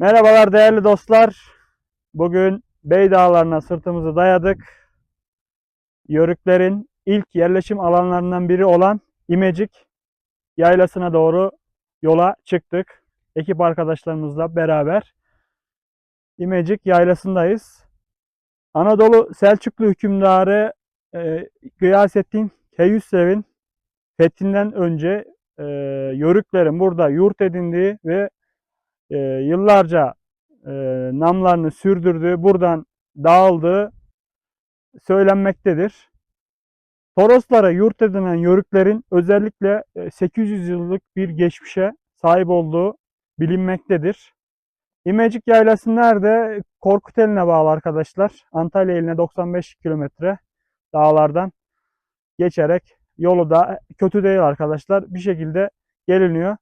Merhabalar değerli dostlar. Bugün Bey Dağları'na sırtımızı dayadık. Yörüklerin ilk yerleşim alanlarından biri olan İmecik yaylasına doğru yola çıktık. Ekip arkadaşlarımızla beraber İmecik yaylasındayız. Anadolu Selçuklu hükümdarı e, Gıyasettin Keyhüssev'in fethinden önce e, Yörüklerin burada yurt edindiği ve e, yıllarca e, namlarını sürdürdüğü, buradan dağıldığı söylenmektedir. Toroslara yurt edinen Yörüklerin özellikle e, 800 yıllık bir geçmişe sahip olduğu bilinmektedir. İmecik Yaylası nerede? Korkuteli'ne bağlı arkadaşlar. Antalya iline 95 kilometre dağlardan geçerek yolu da kötü değil arkadaşlar. Bir şekilde geliniyor.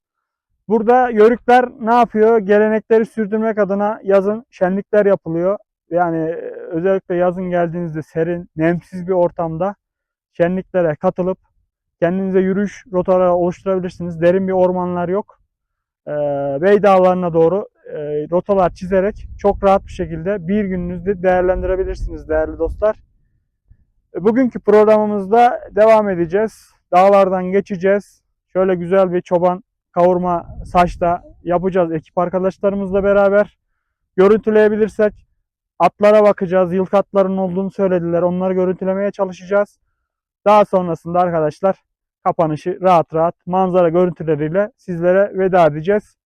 Burada yörükler ne yapıyor? Gelenekleri sürdürmek adına yazın şenlikler yapılıyor. Yani e, özellikle yazın geldiğinizde serin, nemsiz bir ortamda şenliklere katılıp kendinize yürüyüş rotaları oluşturabilirsiniz. Derin bir ormanlar yok. Ee, Bey Dağları'na doğru e, rotalar çizerek çok rahat bir şekilde bir gününüzde değerlendirebilirsiniz değerli dostlar. E, Bugünkü programımızda devam edeceğiz. Dağlardan geçeceğiz. Şöyle güzel bir çoban kavurma saçta yapacağız ekip arkadaşlarımızla beraber. Görüntüleyebilirsek atlara bakacağız. Yılk atların olduğunu söylediler. Onları görüntülemeye çalışacağız. Daha sonrasında arkadaşlar kapanışı rahat rahat manzara görüntüleriyle sizlere veda edeceğiz.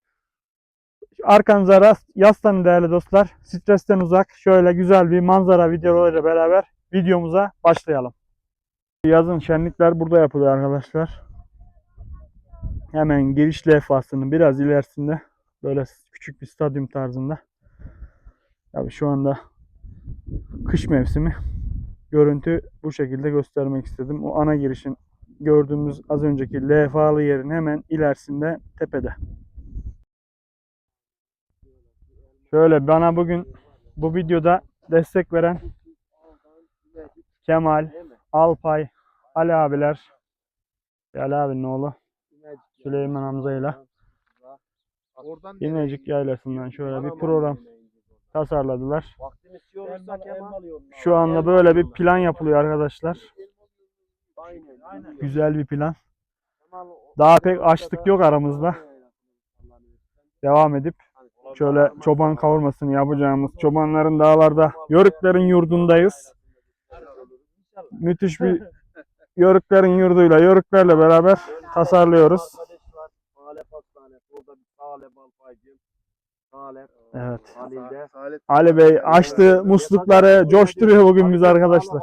Arkanıza rast- yaslanın değerli dostlar. Stresten uzak şöyle güzel bir manzara videolarıyla beraber videomuza başlayalım. Yazın şenlikler burada yapılıyor arkadaşlar. Hemen giriş levhasının biraz ilerisinde böyle küçük bir stadyum tarzında. Tabii şu anda kış mevsimi. Görüntü bu şekilde göstermek istedim. O ana girişin gördüğümüz az önceki levhalı yerin hemen ilerisinde tepede. Şöyle bana bugün bu videoda destek veren Kemal, Alpay, Ali abiler, Ali abinin oğlu Süleyman Hamza ile Oradan İnecik Yaylası'ndan şöyle bir program tasarladılar. Şu anda böyle bir plan yapılıyor arkadaşlar. Güzel bir plan. Daha pek açlık yok aramızda. Devam edip şöyle çoban kavurmasını yapacağımız çobanların dağlarda Yörüklerin yurdundayız. Müthiş bir Yörüklerin yurduyla Yörüklerle beraber tasarlıyoruz. Evet. Ali Bey açtı muslukları coşturuyor bugün biz arkadaşlar.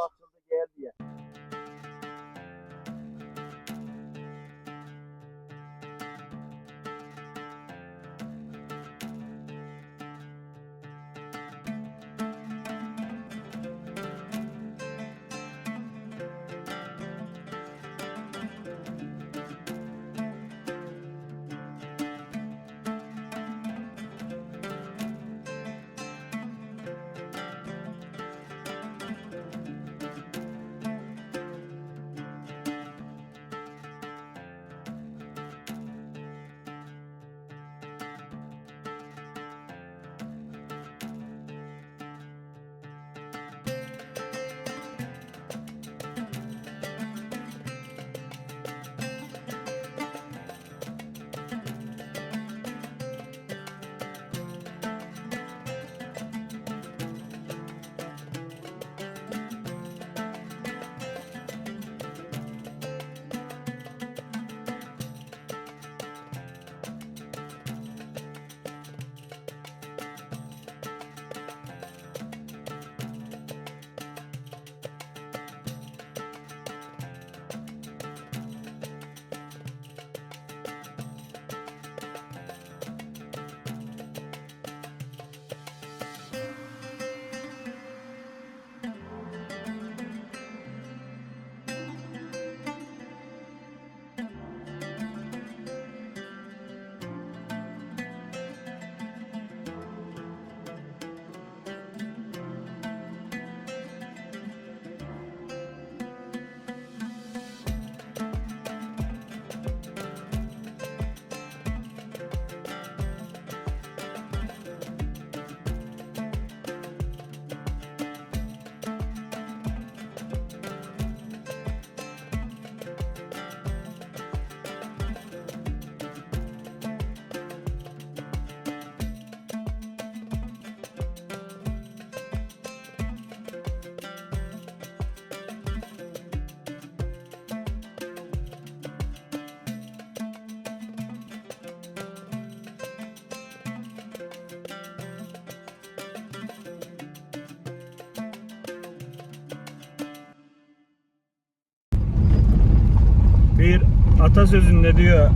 Bir atasözünde diyor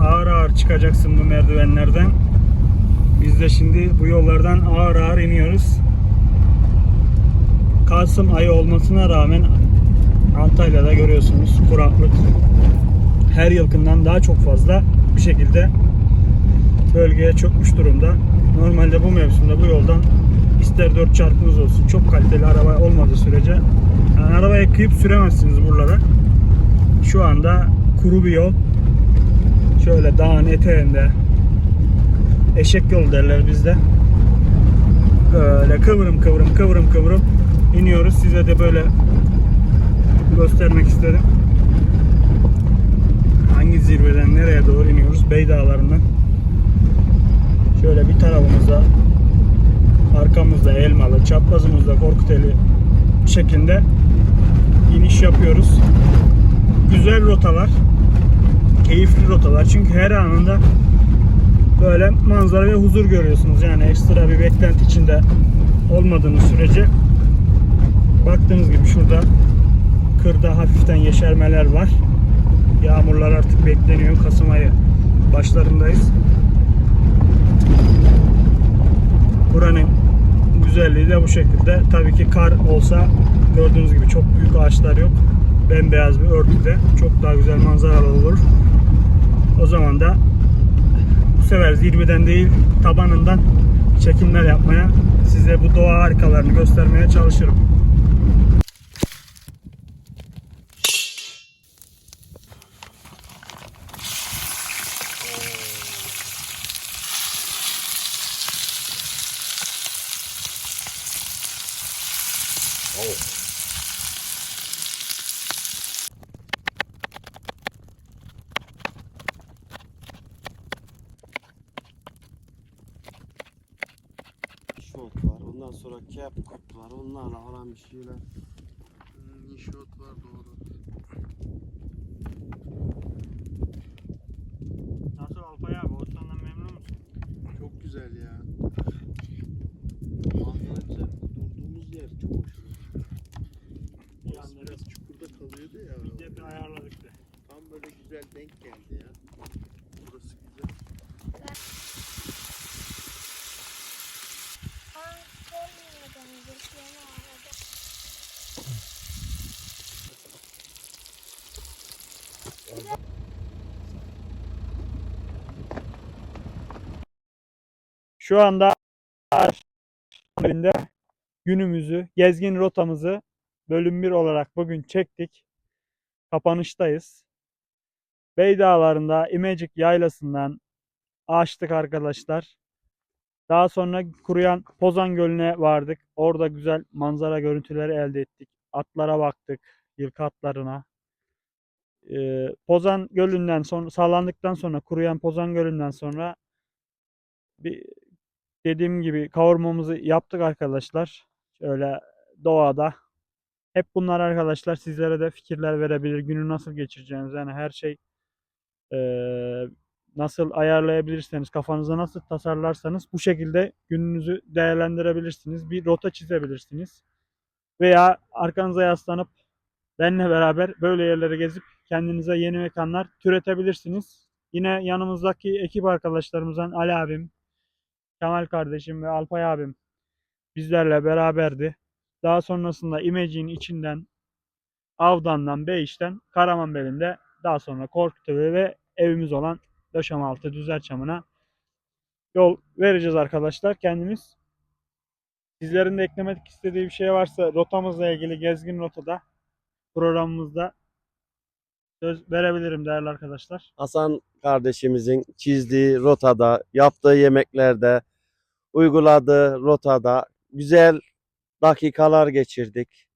ağır ağır çıkacaksın bu merdivenlerden. Biz de şimdi bu yollardan ağır ağır iniyoruz. Kasım ayı olmasına rağmen Antalya'da görüyorsunuz kuraklık her yılkından daha çok fazla bir şekilde bölgeye çökmüş durumda. Normalde bu mevsimde bu yoldan ister 4 çarpınız olsun çok kaliteli araba olmadığı sürece yani arabaya kıyıp süremezsiniz buralara. Şu anda kuru bir yol. Şöyle dağın eteğinde eşek yolu derler bizde. Böyle kıvrım kıvrım kıvrım kıvrım iniyoruz. Size de böyle göstermek istedim. Hangi zirveden nereye doğru iniyoruz? Bey Dağları'ndan. Şöyle bir tarafımızda arkamızda Elmalı, çaprazımızda Korkuteli şeklinde iniş yapıyoruz. Güzel rotalar. Keyifli rotalar. Çünkü her anında böyle manzara ve huzur görüyorsunuz. Yani ekstra bir beklenti içinde olmadığınız sürece baktığınız gibi şurada kırda hafiften yeşermeler var. Yağmurlar artık bekleniyor. Kasım ayı başlarındayız. Buranın güzelliği de bu şekilde. Tabii ki kar olsa gördüğünüz gibi çok büyük ağaçlar yok. Bembeyaz bir örtüde çok daha güzel manzaralar olur. O zaman da bu sefer zirveden değil tabanından çekimler yapmaya size bu doğa harikalarını göstermeye çalışırım. Şort var. Ondan sonra Capcut var. Onlarla falan bir şeyler. Hmm, inşaat var doğru. Nasıl Alpay abi? Bostan'dan memnun musun? Çok güzel ya. Manzara durduğumuz yer çok hoşuma. Orası biraz çukurda kalıyordu ya. Cepi ayarladık da. Tam böyle güzel denk geldi ya. Burası güzel. Şu anda halinde günümüzü, gezgin rotamızı bölüm 1 olarak bugün çektik. Kapanıştayız. Bey Dağları'nda İmecik Yaylası'ndan açtık arkadaşlar. Daha sonra kuruyan Pozan Gölü'ne vardık. Orada güzel manzara görüntüleri elde ettik. Atlara baktık, yılkı atlarına. Ee, Pozan Gölü'nden sonra sağlandıktan sonra kuruyan Pozan Gölü'nden sonra bir dediğim gibi kavurmamızı yaptık arkadaşlar. Şöyle doğada. Hep bunlar arkadaşlar sizlere de fikirler verebilir. Günü nasıl geçireceğiniz yani her şey eee, nasıl ayarlayabilirseniz, kafanızda nasıl tasarlarsanız bu şekilde gününüzü değerlendirebilirsiniz. Bir rota çizebilirsiniz. Veya arkanıza yaslanıp benimle beraber böyle yerleri gezip kendinize yeni mekanlar türetebilirsiniz. Yine yanımızdaki ekip arkadaşlarımızdan Ali abim, Kemal kardeşim ve Alpay abim bizlerle beraberdi. Daha sonrasında İmeci'nin içinden Avdan'dan Beyiş'ten Karamanbeli'nde daha sonra Korkutköy ve evimiz olan Döşemaltı Düzerçamı'na yol vereceğiz arkadaşlar kendimiz. Sizlerin de eklemek istediği bir şey varsa rotamızla ilgili gezgin rotada programımızda söz verebilirim değerli arkadaşlar. Hasan kardeşimizin çizdiği rotada, yaptığı yemeklerde, uyguladığı rotada güzel dakikalar geçirdik.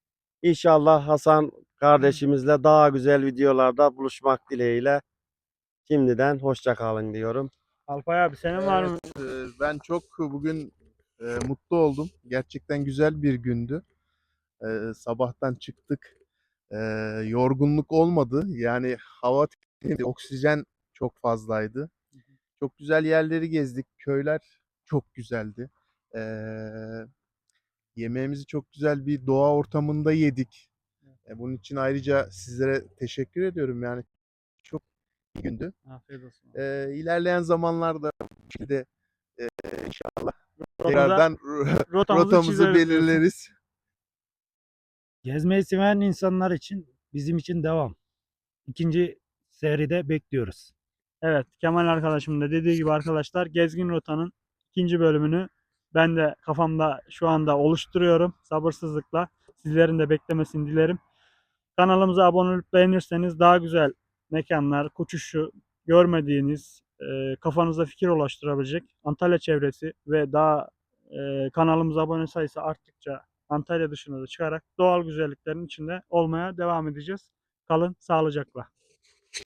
İnşallah Hasan kardeşimizle daha güzel videolarda buluşmak dileğiyle şimdiden hoşça kalın diyorum. Alpay abi senin var mı? Evet, e, ben çok bugün e, mutlu oldum. Gerçekten güzel bir gündü. E, sabahtan çıktık. E, yorgunluk olmadı. Yani hava oksijen çok fazlaydı. Çok güzel yerleri gezdik. Köyler çok güzeldi. E, yemeğimizi çok güzel bir doğa ortamında yedik. E, bunun için ayrıca sizlere teşekkür ediyorum. Yani bir gündü. Afiyet olsun. Ee, ilerleyen zamanlarda bu şekilde e, inşallah Rotamıza- tekrardan rotamızı, rotamızı belirleriz. Gezmeyi seven insanlar için bizim için devam. İkinci seride bekliyoruz. Evet Kemal arkadaşımın da dediği gibi arkadaşlar Gezgin Rota'nın ikinci bölümünü ben de kafamda şu anda oluşturuyorum sabırsızlıkla. Sizlerin de beklemesini dilerim. Kanalımıza abone olup beğenirseniz daha güzel mekanlar, kuçuşu görmediğiniz, e, kafanıza fikir ulaştırabilecek Antalya çevresi ve daha e, kanalımıza abone sayısı arttıkça Antalya dışına da çıkarak doğal güzelliklerin içinde olmaya devam edeceğiz. Kalın sağlıcakla.